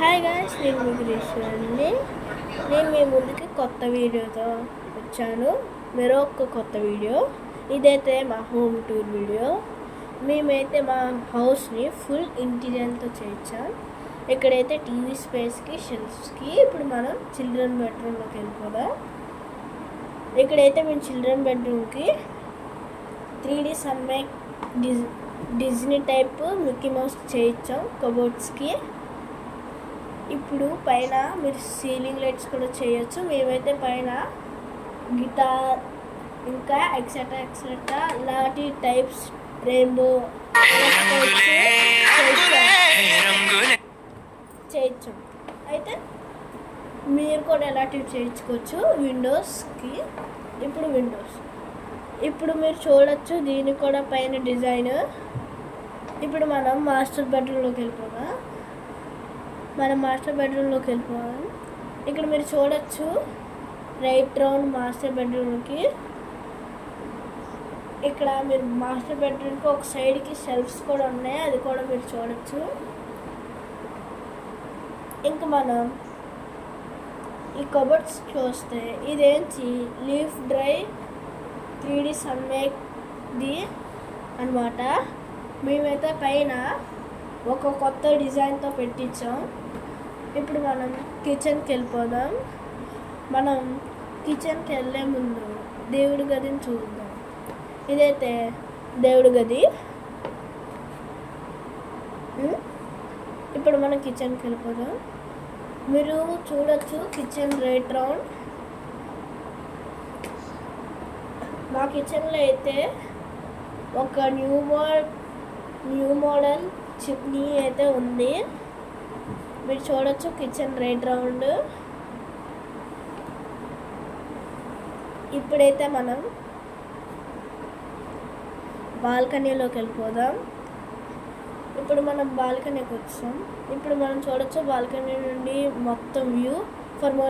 Hi guys నేను మీ నేను మీ ముందుకి కొత్త వీడియోతో వచ్చాను. మరొక కొత్త వీడియో. ఇదైతే మా హోమ్ టూర్ వీడియో. మేమైతే మా హౌస్ని ఫుల్ ఇంటీరియర్తో చేయించాం. ఇక్కడైతే టీవీ స్పేస్కి షెల్ఫ్స్కి ఇప్పుడు మనం చిల్డ్రన్ బెడ్రూమ్లోకి వెళ్ళిపోదాం. ఇక్కడైతే మేము చిల్డ్రన్ బెడ్రూమ్కి త్రీ డీ సమ్మె డిజ్ డిజ్నీ టైప్ మిక్కీ మౌస్ చేయించాం కబోర్డ్స్కి. ఇప్పుడు పైన మీరు సీలింగ్ లైట్స్ కూడా చేయొచ్చు. మేమైతే పైన గిటార్ ఇంకా ఎక్సెట్రా ఎక్సెట్రా ఇలాంటి టైప్స్ రెయిన్బో చేయొచ్చు. అయితే మీరు కూడా ఎలాంటివి చేయించుకోవచ్చు? విండోస్కి ఇప్పుడు విండోస్. ఇప్పుడు మీరు చూడొచ్చు దీనికి కూడా పైన డిజైన్. ఇప్పుడు మనం మాస్టర్ బెడ్రూమ్లోకి వెళ్ళిపోదాం. మనం మాస్టర్ బెడ్రూమ్లోకి వెళ్ళిపోవాలి. ఇక్కడ మీరు చూడొచ్చు రైట్ రౌండ్ మాస్టర్ బెడ్రూమ్కి. ఇక్కడ మీరు మాస్టర్ బెడ్రూమ్కి ఒక సైడ్కి షెల్ఫ్స్ కూడా ఉన్నాయి అది కూడా మీరు చూడొచ్చు. ఇంకా మనం ఈ కబర్డ్స్ చూస్తే ఇదేంటి? లీఫ్ డ్రై త్రీ డి సన్మేక్ది అనమాట మేమైతే పైన ఒక కొత్త డిజైన్తో పెట్టించాం. ఇప్పుడు మనం కిచెన్కి వెళ్ళిపోదాం. మనం కిచెన్కి వెళ్ళే ముందు దేవుడి గదిని చూద్దాం. ఇదైతే దేవుడి గది. ఇప్పుడు మనం కిచెన్కి వెళ్ళిపోదాం. మీరు చూడొచ్చు కిచెన్ రైట్ రౌండ్. మా కిచెన్లో అయితే ఒక new model new model chimney అయితే ఉంది. మీరు చూడొచ్చు కిచెన్ రైట్ రౌండ్ ఇప్పుడైతే మనం బాల్కనీలోకి వెళ్ళిపోదాం. ఇప్పుడు మనం బాల్కనీకి వచ్చాం. ఇప్పుడు మనం చూడొచ్చు బాల్కనీ నుండి మొత్తం వ్యూ ఫర్ మోర్